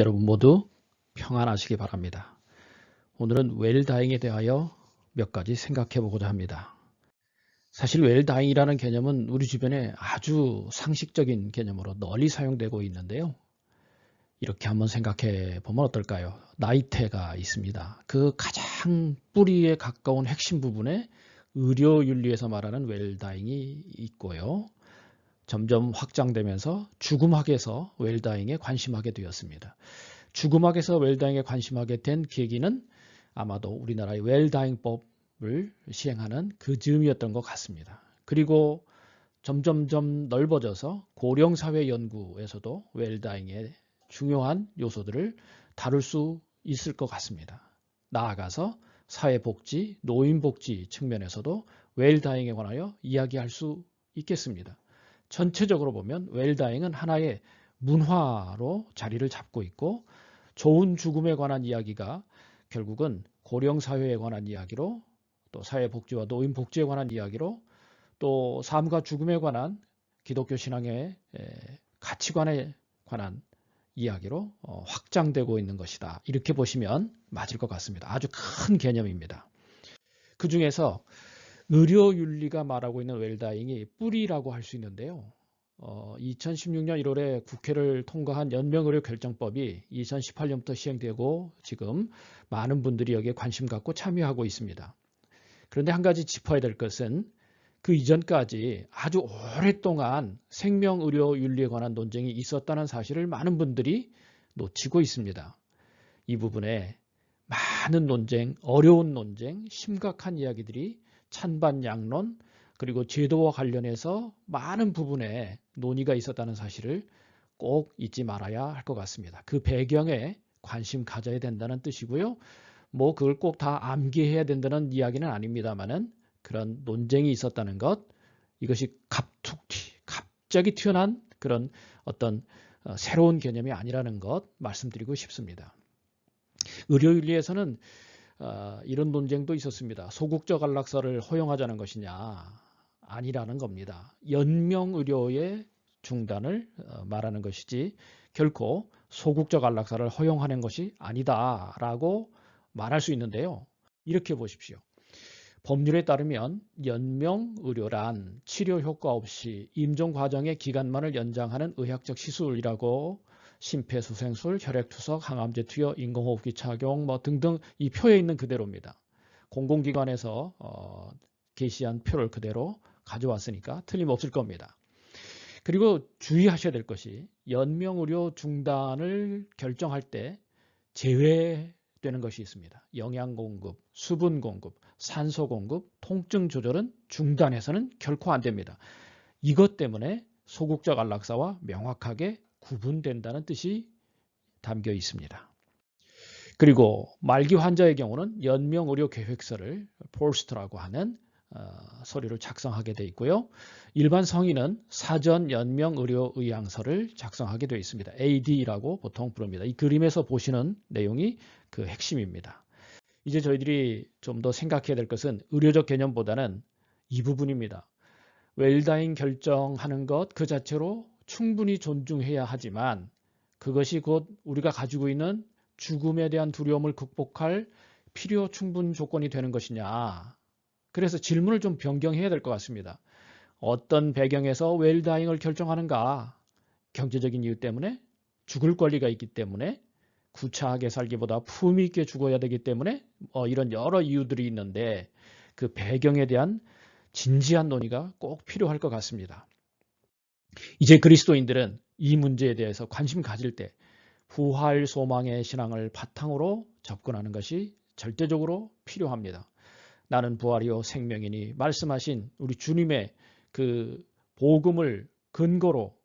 여러분 모두 평안하시기 바랍니다. 오늘은 웰다잉에 대하여 몇 가지 생각해 보고자 합니다. 사실 웰다잉이라는 개념은 우리 주변에 아주 상식적인 개념으로 널리 사용되고 있는데요. 이렇게 한번 생각해 보면 어떨까요? 나이테가 있습니다. 그 가장 뿌리에 가까운 핵심 부분에 의료윤리에서 말하는 웰다잉이 있고요. 점점 확장되면서 죽음학에서 웰다잉에 관심하게 되었습니다. 죽음학에서 웰다잉에 관심하게 된 계기는 아마도 우리나라의 웰다잉법을 시행하는 그 즈음이었던 것 같습니다. 그리고 점점점 넓어져서 고령사회 연구에서도 웰다잉의 중요한 요소들을 다룰 수 있을 것 같습니다. 나아가서 사회복지, 노인복지 측면에서도 웰다잉에 관하여 이야기할 수 있겠습니다. 전체적으로 보면 웰다잉은 하나의 문화로 자리를 잡고 있고 좋은 죽음에 관한 이야기가 결국은 고령사회에 관한 이야기로 또 사회복지와 노인복지에 관한 이야기로 또 삶과 죽음에 관한 기독교 신앙의 가치관에 관한 이야기로 어, 확장되고 있는 것이다. 이렇게 보시면 맞을 것 같습니다. 아주 큰 개념입니다. 그 중에서 의료윤리가 말하고 있는 웰다잉이 뿌리라고 할 수 있는데요. 어, 2016년 1월에 국회를 통과한 연명의료 결정법이 2018년부터 시행되고 지금 많은 분들이 여기에 관심 갖고 참여하고 있습니다. 그런데 한 가지 짚어야 될 것은 그 이전까지 아주 오랫동안 생명의료 윤리에 관한 논쟁이 있었다는 사실을 많은 분들이 놓치고 있습니다. 이 부분에 많은 논쟁, 어려운 논쟁, 심각한 이야기들이 찬반 양론, 그리고 제도와 관련해서 많은 부분에 논의가 있었다는 사실을 꼭 잊지 말아야 할 것 같습니다. 그 배경에 관심 가져야 된다는 뜻이고요. 뭐 그걸 꼭 다 암기해야 된다는 이야기는 아닙니다만은 그런 논쟁이 있었다는 것, 이것이 갑툭 튀, 갑자기 튀어난 그런 어떤 어, 새로운 개념이 아니라는 것 말씀드리고 싶습니다. 의료윤리에서는 어, 이런 논쟁도 있었습니다. 소국적 안락사를 허용하자는 것이냐 아니라는 겁니다. 연명의료의 중단을 어, 말하는 것이지 결코 소국적 안락사를 허용하는 것이 아니다라고 말할 수 있는데요. 이렇게 보십시오. 법률에 따르면 연명의료란 치료 효과 없이 임종 과정의 기간만을 연장하는 의학적 시술이라고 심폐소생술, 혈액투석, 항암제 투여, 인공호흡기 착용 뭐 등등 이 표에 있는 그대로입니다. 공공기관에서 어, 게시한 표를 그대로 가져왔으니까 틀림없을 겁니다. 그리고 주의하셔야 될 것이 연명의료 중단을 결정할 때 제외되는 것이 있습니다. 영양 공급, 수분 공급, 산소 공급, 통증 조절은 중단해서는 결코 안 됩니다. 이것 때문에 소극적 안락사와 명확하게 구분된다는 뜻이 담겨 있습니다. 그리고 말기 환자의 경우는 연명 의료 계획서를 폴스트라고 하는 어, 서류를 작성하게 되어 있고요. 일반 성인은 사전 연명 의료 의향서를 작성하게 되어 있습니다. AD라고 보통 부릅니다. 이 그림에서 보시는 내용이 그 핵심입니다. 이제 저희들이 좀 더 생각해야 될 것은 의료적 개념보다는 이 부분입니다. 웰다잉 결정하는 것 그 자체로 충분히 존중해야 하지만 그것이 곧 우리가 가지고 있는 죽음에 대한 두려움을 극복할 필요 충분 조건이 되는 것이냐 그래서 질문을 좀 변경해야 될 것 같습니다. 어떤 배경에서 웰다잉을 결정하는가? 경제적인 이유 때문에 죽을 권리가 있기 때문에 구차하게 살기보다 품위 있게 죽어야 되기 때문에 어, 이런 여러 이유들이 있는데 그 배경에 대한 진지한 논의가 꼭 필요할 것 같습니다. 이제 그리스도인들은 이 문제에 대해서 관심 가질 때 부활 소망의 신앙을 바탕으로 접근하는 것이 절대적으로 필요합니다. 나는 부활이요 생명이니 말씀하신 우리 주님의 그 복음을 근거로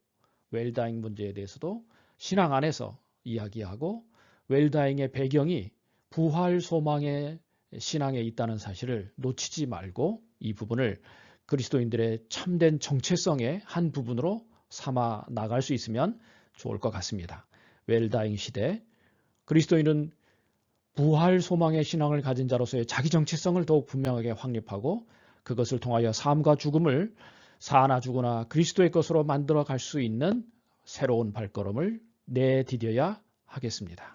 웰다잉 문제에 대해서도 신앙 안에서 이야기하고 웰다잉의 배경이 부활 소망의 신앙에 있다는 사실을 놓치지 말고 이 부분을 그리스도인들의 참된 정체성의 한 부분으로 삼아 나갈 수 있으면 좋을 것 같습니다. 웰다잉 시대 그리스도인은 부활 소망의 신앙을 가진 자로서의 자기 정체성을 더욱 분명하게 확립하고 그것을 통하여 삶과 죽음을 사나 죽으나 그리스도의 것으로 만들어 갈 수 있는 새로운 발걸음을 내디뎌야 하겠습니다.